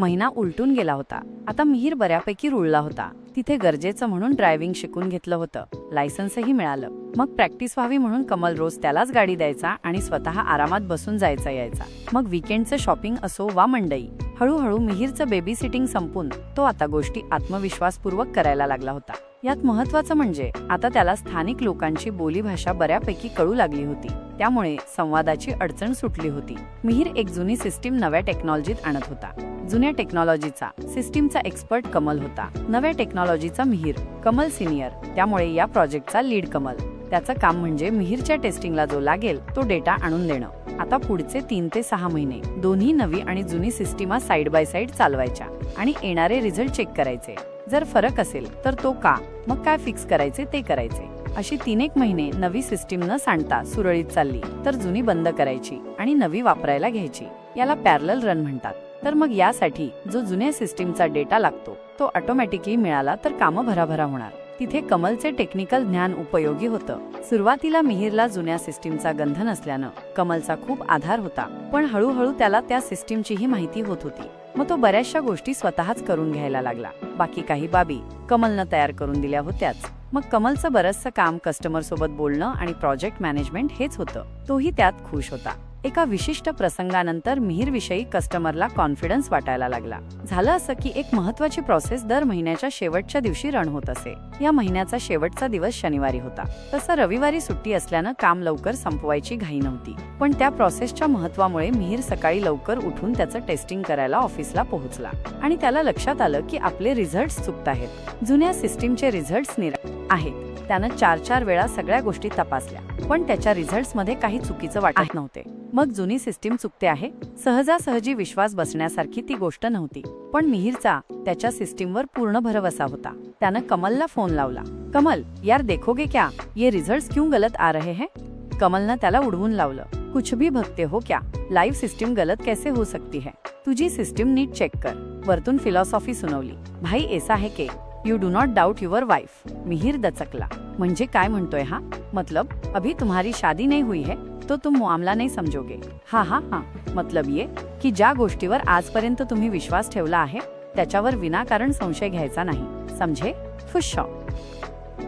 महिना उलटून गेला होता. आता मिहीर बऱ्यापैकी रुळला होता. तिथे गरजेचं म्हणून ड्रायव्हिंग शिकून घेतलं होतं. लायसन्सही मिळालं. मग प्रॅक्टिस व्हावी म्हणून कमल रोज त्यालाच गाडी द्यायचा आणि स्वतः आरामात बसून जायचा यायचा. मग विकेंडचं शॉपिंग असो वा मंडई हळूहळू मिहीरचं बेबी सिटिंग संपून तो आता गोष्टी आत्मविश्वासपूर्वक करायला लागला होता. यात महत्वाचं म्हणजे आता त्याला स्थानिक लोकांची बोलीभाषा बऱ्यापैकी कळू लागली होती. त्यामुळे संवादाची अडचण सुटली होती. मिहीर एक जुनी सिस्टीम नव्या टेक्नॉलॉजीत आणत होता. जुन्या टेक्नॉलॉजीचा सिस्टीमचा एक्सपर्ट कमल होता. नव्या टेक्नॉलॉजीचा मिहीर कमल सिनियर. त्यामुळे या प्रोजेक्टचा लीड कमल. त्याचं काम म्हणजे मिहीरच्या टेस्टिंगला जो लागेल तो डेटा आणून देणं. आता पुढचे तीन ते सहा महिने दोन्ही नवी आणि जुनी सिस्टीमा साईड बाय साईड चालवायच्या आणि येणारे रिझल्ट चेक करायचे. जर फरक असेल तर तो का? मग काय फिक्स करायचे ते करायचे. अशी तीन एक महिने नवी सिस्टीम न सांडता सुरळीत चालली तर जुनी बंद करायची आणि नवी वापरायला घ्यायची. याला पॅरल रन म्हणतात. तर मग यासाठी जो जुन्या सिस्टीमचा डेटा लागतो तो ऑटोमॅटिकली मिळाला तर कामं भराभरा होणार. तिथे कमलचे टेक्निकल ज्ञान उपयोगी होतं. सुरुवातीला मिहिरला जुन्या सिस्टीमचा गंध नसल्यानं कमलचा खूप आधार होता पण हळूहळू त्याला त्या सिस्टीमचीही माहिती होत होती. मग तो बऱ्याचशा गोष्टी स्वतःच करून घ्यायला लागला. बाकी काही बाबी कमलनं तयार करून दिल्या होत्याच. मग कमलचं बरंचसं काम कस्टमर सोबत बोलणं आणि प्रोजेक्ट मॅनेजमेंट हेच होतं. तोही त्यात खुश होता. एका विशिष्ट प्रसंगानंतर मिहिरविषयी कस्टमरला कॉन्फिडन्स वाटायला लागला. झालं असं की एक महत्वाची प्रोसेस दर महिन्याच्या शेवटच्या दिवशी रन होत असे. या महिन्याचा शेवटचा दिवस शनिवारी होता. तसं रविवारी सुट्टी असल्यानं काम लवकर संपवायची घाई नव्हती. पण त्या प्रोसेसच्या महत्वामुळे मिहीर सकाळी लवकर उठून त्याचं टेस्टिंग करायला ऑफिसला पोहोचला. आणि त्याला लक्षात आलं की आपले रिझल्ट चुकत आहेत. जुन्या सिस्टीमचे रिझल्ट निरा आहेत. त्यानं चार चार वेळा सगळ्या गोष्टी तपासल्या. पण त्याच्या रिझल्ट्समध्ये काही चुकीचं वाटत नव्हते. मग जुनी सिस्टीम चुकते आहे. सहजासहजी विश्वास बसण्यासारखी ती गोष्ट नव्हती. पण मिहीरचा त्याच्या सिस्टीमवर पूर्ण भरवसा होता. त्यानं कमलला फोन लावला. कमल यार देखोगे क्या? ये रिझल्ट क्यों गलत आ रहे हैं? कमलनं त्याला उडवून लावलं. कुछ भी भगते हो क्या? लाईव्ह सिस्टीम गलत कैसे हो सकती है? तुझी सिस्टीम नीट चेक कर. वरतून फिलॉसॉफी सुनवली. भाई ऐसा है के? You do not doubt your wife Mihir दचकला. म्हणजे काय म्हणतोय हा? मतलब अभी तुम्हारी शादी नहीं हुई है तो तुम मामला नाही समजोगे हा हा हा. मतलब ये की ज्या गोष्टीवर आजपर्यंत तुम्ही विश्वास ठेवला आहे त्याच्यावर विनाकारण संशय घ्यायचा नाही. समझे? फुश हो.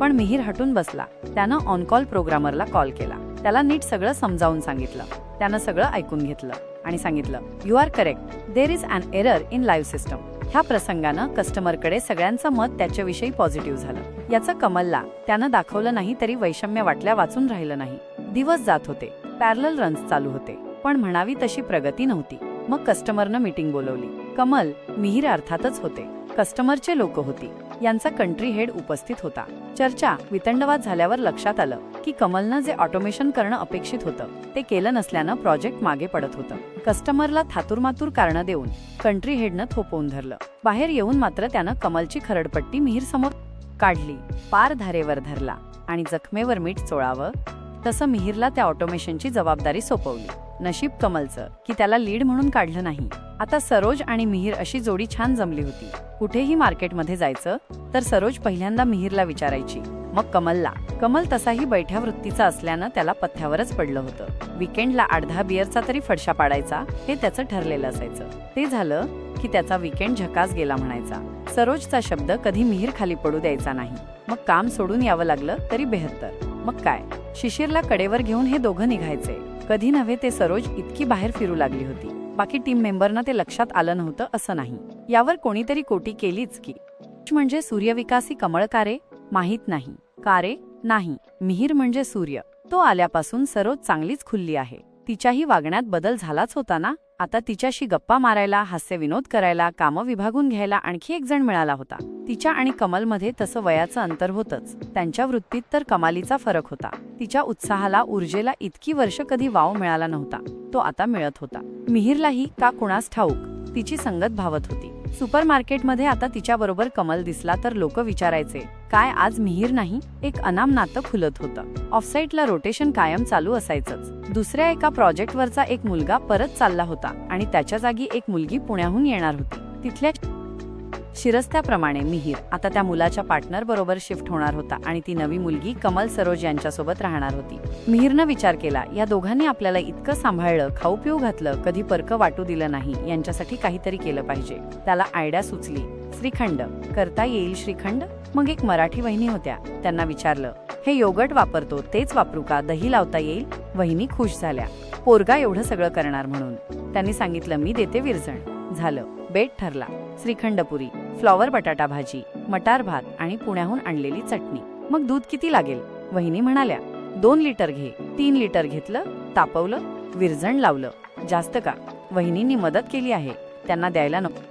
पण मिहीर हटून बसला. त्यानं ऑन कॉल प्रोग्रामरला कॉल केला. त्याला नीट सगळं समजावून सांगितलं. त्यानं सगळं ऐकून घेतलं आणि सांगितलं you are correct there is an error in live system ह्या प्रसंगानं कस्टमरकडे सगळ्यांचं मत त्याच्याविषयी पॉझिटिव्ह झालं. याचं कमलला त्यानं दाखवलं नाही तरी वैषम्य वाटल्या वाचून राहिलं नाही. दिवस जात होते. पॅरल रन्स चालू होते. पण म्हणावी तशी प्रगती नव्हती. मग कस्टमरनं मीटिंग बोलवली. कमल मिहीर अर्थातच होते. कस्टमरचे लोक होती. यांचा कंट्री हेड उपस्थित होता. चर्चा वितंडवाद झाल्यावर लक्षात आलं की कमलनं जे ऑटोमेशन करणं अपेक्षित होतं ते केलं नसल्यानं प्रोजेक्ट मागे पडत होतं. कस्टमरला थातुरमातूर कारणं देऊन कंट्री हेडनं थोपवून धरलं. बाहेर येऊन मात्र त्यानं कमलची खरडपट्टी मिहीर समोर काढली. पार धारेवर धरला आणि जखमेवर मीठ चोळावं तसं मिहीरला त्या ऑटोमेशनची जबाबदारी सोपवली. नशीब कमलचं की त्याला लीड म्हणून काढलं नाही. आता सरोज आणि मिहीर अशी जोडी छान जमली होती. कुठेही मार्केटमध्ये जायचं तर सरोज पहिल्यांदा मिहीरला विचारायची. मग कमलला. कमल तसाही बैठ्या वृत्तीचा असल्यानं त्याला पथ्यावरच पडलं होतं. विकेंडला अर्धा बियरचा तरी फडशा पाडायचा हे त्याचं ठरलेलं असायचं. ते झालं की त्याचा विकेंड झकास गेला म्हणायचा. सरोजचा शब्द कधी मिहीर खाली पडू द्यायचा नाही. मग काम सोडून यावं लागलं तरी बेहत्तर. मग काय? शिशिरला कडेवर घेऊन हे दोघं निघायचे. कधी नव्हे ते सरोज इतकी बाहेर फिरू लागली होती. बाकी टीम मेंबरना ते लक्षात आलं नव्हतं असं नाही. यावर कोणीतरी कोटी केलीच की. म्हणजे सूर्यविकासी कमळकारे माहीत नाही. कारे नाही. मिहीर म्हणजे सूर्य. तो आल्यापासून सरोज चांगलीच खुल्ली आहे. तिच्याही वागण्यात बदल झालाच होता ना? आता तिच्याशी गप्पा मारायला हास्य विनोद करायला कामं विभागून घ्यायला आणखी एक जण मिळाला होता. तिच्या आणि कमलमध्ये तसं वयाचं अंतर होतच. त्यांच्या वृत्तीत तर कमालीचा फरक होता. तिच्या उत्साहाला ऊर्जेला इतकी वर्ष कधी वाव मिळाला नव्हता. तो आता मिळत होता. मिहिरलाही का कुणास ठाऊक? तिची संगत भावत होती. सुपर मार्केटमध्ये आता तिच्याबरोबर कमल दिसला तर लोक विचारायचे काय आज मिहीर नाही? एक अनाम नातं खुलत होतं. ऑफसाईटला रोटेशन कायम चालू असायचंच. दुसऱ्या एका प्रोजेक्टवरचा एक मुलगा परत चालला होता आणि त्याच्या जागी एक मुलगी पुण्याहून येणार होती. तिथल्या शिरस्त्याप्रमाणे मिहीर. आता त्या मुलाच्या पार्टनर बरोबर शिफ्ट होणार होता आणि ती नवी मुलगी कमल सरोज यांच्यासोबत राहणार होती. मिहीरनं विचार केला या दोघांनी आपल्याला इतकं सांभाळलं खाऊ पिऊ घातलं कधी परक वाटू दिलं नाही यांच्यासाठी काहीतरी केलं पाहिजे. त्याला आयडिया सुचली. श्रीखंड. करता येईल श्रीखंड? मग एक मराठी वहिनी होत्या. त्यांना विचारलं हे योगट वापरतो तेच वापरू का? दही लावता येईल? वहिनी खुश झाल्या. पोरगा एवढं सगळं करणार म्हणून. त्यांनी सांगितलं मी देते विरजण. झालं. बेट ठरला. श्रीखंडपुरी फ्लॉवर बटाटा भाजी मटार भात आणि पुण्याहून आणलेली चटणी. मग दूध किती लागेल? वहिनी म्हणाल्या दोन लिटर घे. तीन लिटर घेतलं तापवलं विरजण लावलं. जास्त का? वहिनींनी मदत केली आहे. त्यांना द्यायला नको.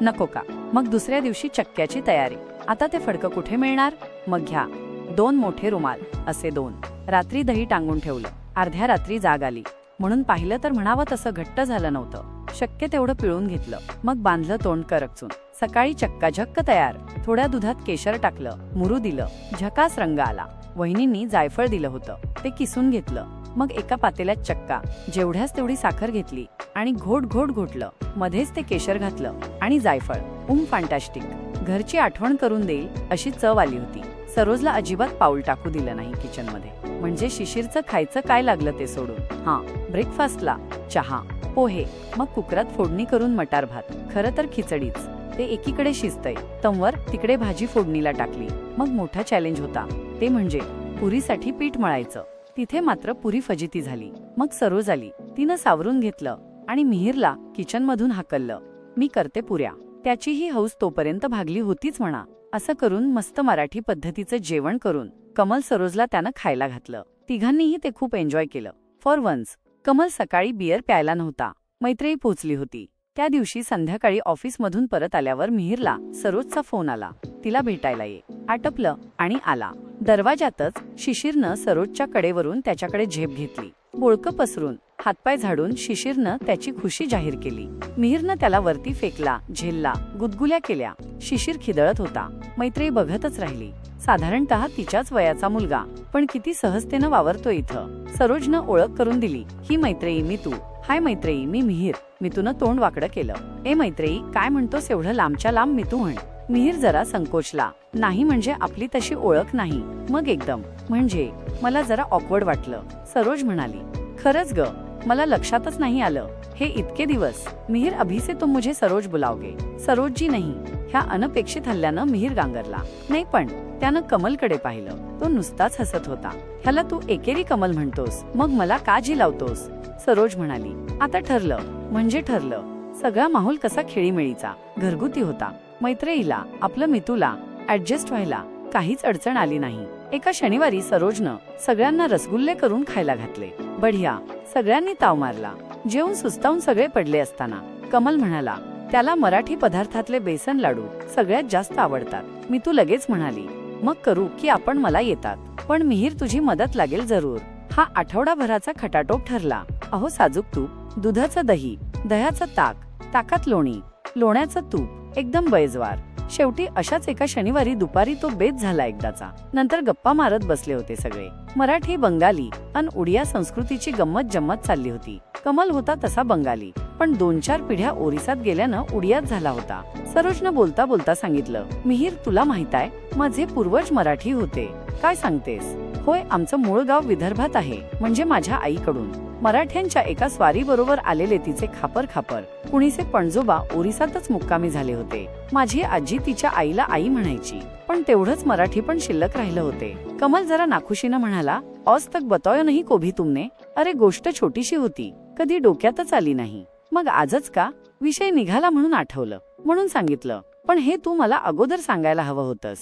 नको का? मग दुसऱ्या दिवशी चक्क्याची तयारी. आता ते फडकं कुठे मिळणार? मग घ्या. दोन मोठे रुमाल असे दोन. रात्री दही टांगून ठेवलं. अर्ध्या रात्री जाग आली. म्हणून पाहिलं तर म्हणावं तसं घट्ट झालं नव्हतं. शक्य तेवढं पिळून घेतलं. मग बांधलं तोंड करकचून. सकाळी चक्काझक्क तयार. थोड्या दुधात केशर टाकलं मुरू दिलं झकास रंग आला. वहिनींनी जायफळ दिलं होतं. ते किसून घेतलं. मग एका पातेल्यात चक्का. जेवढ्याच तेवढी साखर घेतली आणि घोट घोट घोटलं. मध्येच ते केशर घातलं आणि जायफळ. Um fantastic. घरची आठवण करून देईल अशी चव आली होती. सरोजला अजिबात पाऊल टाकू दिलं नाही किचनमध्ये म्हणजे शिशिरचं खायचं काय लागलं ते सोडून. हा ब्रेकफास्टला चहा. पोहे मग कुकरात फोडणी करून मटार भात. खरं तर खिचडीच. ते एकीकडे शिजतय. तंवर तिकडे भाजी फोडणीला टाकली. मग मोठा चॅलेंज होता. ते म्हणजे पुरीसाठी पीठ मळायचं. तिथे मात्र पुरी फजिती झाली. मग सरोज आली. तिनं सावरून घेतलं आणि मिहिरला किचन मधून हाकललं. मी करते पुऱ्या. त्याचीही हौस तोपर्यंत भागली होतीच म्हणा. असं करून मस्त मराठी पद्धतीचं जेवण करून कमल सरोजला त्यानं खायला घातलं. तिघांनीही ते खूप एन्जॉय केलं. फॉर वन्स कमल सकाळी बियर प्यायला नव्हता. मैत्रेयी पोचली होती. त्या दिवशी संध्याकाळी ऑफिसमधून परत आल्यावर मिहिरला सरोजचा फोन आला. तिला भेटायला ये. आटपलं आणि आला. दरवाजातच शिशिरनं सरोजच्या कडेवरून त्याच्याकडे झेप घेतली. बोळकं पसरून हातपाय झाडून शिशिरनं त्याची खुशी जाहीर केली. मिहिरनं त्याला वरती फेकला झेलला गुदगुल्या केल्या. शिशिर खिदळत होता. मैत्रेयी बघतच राहिली. साधारणतः तिच्याच वयाचा मुलगा. पण किती सहजतेनं वावरतो इथं. सरोजनं ओळख करून दिली ही मैत्रेयी मी तू. हाय मैत्रेयी मी मिहीर. मितून तोंड वाकडं केलं. ए मैत्रेयी काय म्हणतोस एवढं लांबच्या लांब मितू म्हण. मिहीर जरा संकोचला. नाही म्हणजे आपली तशी ओळख नाही. मग एकदम. म्हणजे मला जरा ऑकवर्ड वाटलं. सरोज म्हणाली खरंच ग. मला लक्षातच नाही आलं. हे इतके दिवस मिहिर अभी से तुम मुझे सरोज बुलावगे सरोजजी नाही ह्या अनपेक्षित हल्ल्यानं मिहीर गांगरला. नाही पण त्यानं कमलकडे पाहिलं. तो नुसताच हसत होता. ह्याला तू एकेरी कमल म्हणतोस. मग मला का जी लावतोस? सरोज म्हणाली आता ठरलं. म्हणजे ठरलं. सगळा माहोल कसा खेळीमेळीचा. घरगुती होता. मैत्रेयीला आपलं मितूला ऍडजस्ट व्हायला काहीच अडचण आली नाही. एका शनिवारी सरोजनं सगळ्यांना रसगुल्ले करून खायला घातले. बढिया सगळ्यांनी ताव मारला. जेवून सुस्तावून सगळे पडले असताना. कमल म्हणाला त्याला मराठी पदार्थातले बेसन लाडू सगळ्यात जास्त आवडतात. मी तू लगेच म्हणाली मग करू की आपण मला येतात. पण मिहीर तुझी मदत लागेल जरूर. हा आठवडाभराचा खटाटोप ठरला. अहो साजूक तूप दुधाचं दही दह्याचं ताक ताकात लोणी लोण्याचं तूप एकदम बैजवार. शेवटी अशाच एका शनिवारी दुपारी तो बेत झाला एकदाचा. नंतर गप्पा मारत बसले होते सगळे. मराठी बंगाली अन उडिया संस्कृतीची गंमत जम्मत चालली होती. कमल होता तसा बंगाली पण दोन चार पिढ्या ओरिसात गेल्यानं उडियात झाला होता. सरोजनं बोलता बोलता सांगितलं मिहीर तुला माहीत आहे माझे पूर्वज मराठी होते. काय सांगतेस? होय आमचं मूळ गाव विदर्भात आहे म्हणजे माझ्या आईकडून. मराठ्यांच्या एका स्वारी बरोबर आलेले तिचे खापर खापर कुणीचे पणजोबा ओरिसातच मुक्कामी झाले होते. माझी आजी तिच्या आईला आई म्हणायची पण तेवढंच मराठी पण शिल्लक राहिलं होते. कमल जरा नाखुशीनं म्हणाला ऑज तक बतोय नाही कोभी तुमने? अरे गोष्ट छोटीशी होती. कधी डोक्यातच आली नाही. मग आजच का? विषय निघाला म्हणून आठवलं. म्हणून सांगितलं पण हे तू मला अगोदर सांगायला हवं होतंस.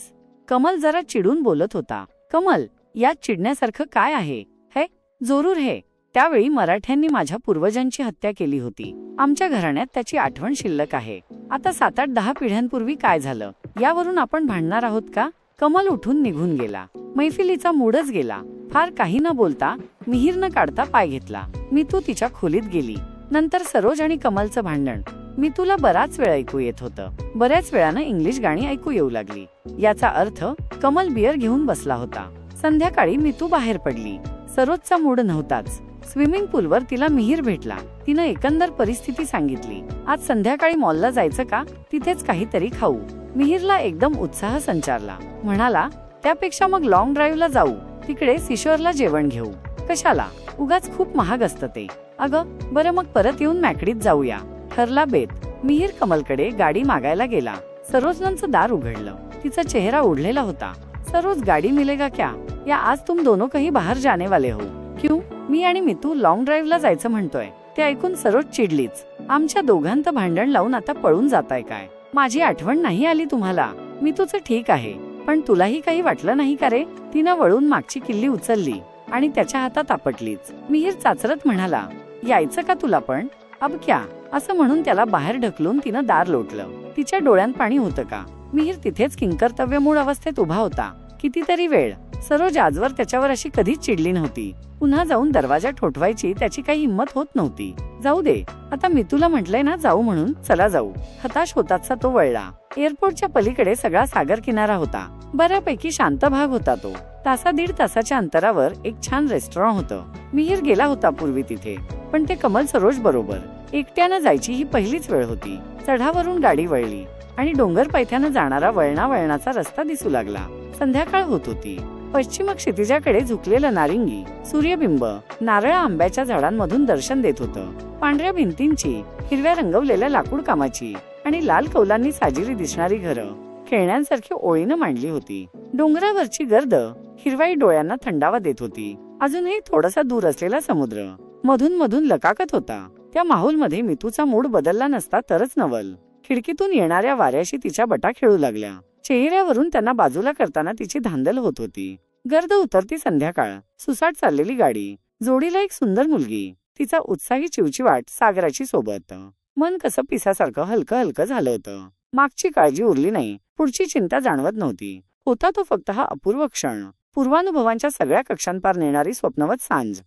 कमल जरा चिडून बोलत होता. कमल यात चिडण्यासारखं काय आहे? हे जरूर हे. त्यावेळी मराठ्यांनी माझ्या पूर्वजांची हत्या केली होती. आमच्या घराण्यात त्याची आठवण शिल्लक आहे. आता सात आठ दहा पिढ्यांपूर्वी काय झालं? यावरून आपण भांडणार आहोत का? कमल उठून निघून गेला. मैफिलीचा मूडच गेला. फार काही न बोलता मिहीर न काढता पाय घेतला. मी तू तिच्या खोलीत गेली. नंतर सरोज आणि कमलचं भांडण. मी तुला बराच वेळ ऐकू येत होतं. बऱ्याच वेळानं इंग्लिश गाणी ऐकू येऊ लागली. याचा अर्थ कमल बियर घेऊन बसला होता. संध्याकाळी मी तू बाहेर पडली. सरोजचा मूड नव्हताच. स्विमिंग पूलवर तिला मिहीर भेटला. तिनं एकंदर परिस्थिती सांगितली. आज संध्याकाळी मॉलला जायचं का? तिथेच काहीतरी खाऊ. मिहीरला एकदम उत्साह संचारला. म्हणाला त्यापेक्षा मग लॉंग ड्राईव्हला जाऊ. तिकडे सिशोरला जेवण घेऊ. कशाला? उगाच खूप महाग असतं ते. अगं बरं मग परत येऊन मॅकडीत जाऊया. ठरला बेत. मिहीर कमलकडे गाडी मागायला गेला. सरोजनांचं दार उघडलं. तिचा चेहरा ओढलेला होता. सरोज गाडी मिलेगा क्या? या आज तुम दोनों कही बाहेर जाने वाले हो. क्यू? मी आणि मितू लॉंग ड्राईव्हला जायचं म्हणतोय. ते ऐकून सरोज चिडलीच. आमच्या दोघांत भांडण लावून आता पळून जाताय काय? माझी आठवण नाही आली तुम्हाला? मी तुझं ठीक आहे. पण तुलाही काही वाटलं नाही का रे? तिनं वळून मागची किल्ली उचलली आणि त्याच्या हातात आपटलीच. मिहीर चाचरत म्हणाला यायचं का तुला पण? अब क्या? असं म्हणून त्याला बाहेर ढकलून तिनं दार लोटलं. तिच्या डोळ्यात पाणी होतं का? मिहीर तिथेच किंकर्तव्य मूळ अवस्थेत उभा होता. कितीतरी वेळ सरोज आजवर त्याच्यावर अशी कधीच चिडली नव्हती. पुन्हा जाऊन दरवाजा ठोठवायची त्याची काही हिंमत होत नव्हती. जाऊ दे आता मी तुला म्हटलंय ना जाऊ म्हणून चला जाऊ. हताश होताचा तो वळला. एअरपोर्टच्या पलीकडे सगळा सागर किनारा होता. बऱ्यापैकी शांत भाग होता तो. तासा दीड तासाच्या अंतरावर एक छान रेस्टॉरंट होतं. मिहीर गेला होता पूर्वी तिथे. पण ते कमल सरोज बरोबर. एकट्यानं जायची ही पहिलीच वेळ होती. चढावरून गाडी वळली आणि डोंगर पायथ्यानं जाणारा वळणा वळणाचा रस्ता दिसू लागला. संध्याकाळ होत होती. पश्चिम क्षितिजाकडे झुकलेलं नारिंगी सूर्यबिंब नारळ आंब्याच्या झाडांमधून दर्शन देत होतं. पांढऱ्या भिंतींची हिरव्या रंगवलेल्या लाकूड कामाची आणि लाल कौलांनी साजिरी दिसणारी घरं खेळण्यांसारखी ओळीनं मांडली होती. डोंगरावरची गर्द हिरवाई डोळ्यांना थंडावा देत होती. अजूनही थोडासा दूर असलेला समुद्र मधून मधून लकाकत होता. त्या माहोलमध्ये मितूचा मूड बदलला नसता तरच नवल. खिडकीतून येणाऱ्या वाऱ्याशी तिच्या बटा खेळू लागल्या. चेहऱ्यावरून त्यांना बाजूला करताना तिची धांदल होत होती. गर्द उतरती संध्याकाळ. सुसाट चाललेली गाडी. जोडीला एक सुंदर मुलगी. तिचा उत्साही चिवचिवाट सागराची सोबत. मन कसं पिसासारखं हलकं हलकं झालं होतं. मागची काळजी उरली नाही. पुढची चिंता जाणवत नव्हती. होता तो फक्त हा अपूर्व क्षण. पूर्वानुभवांच्या सगळ्या कक्षांपार नेणारी स्वप्नवत सांज.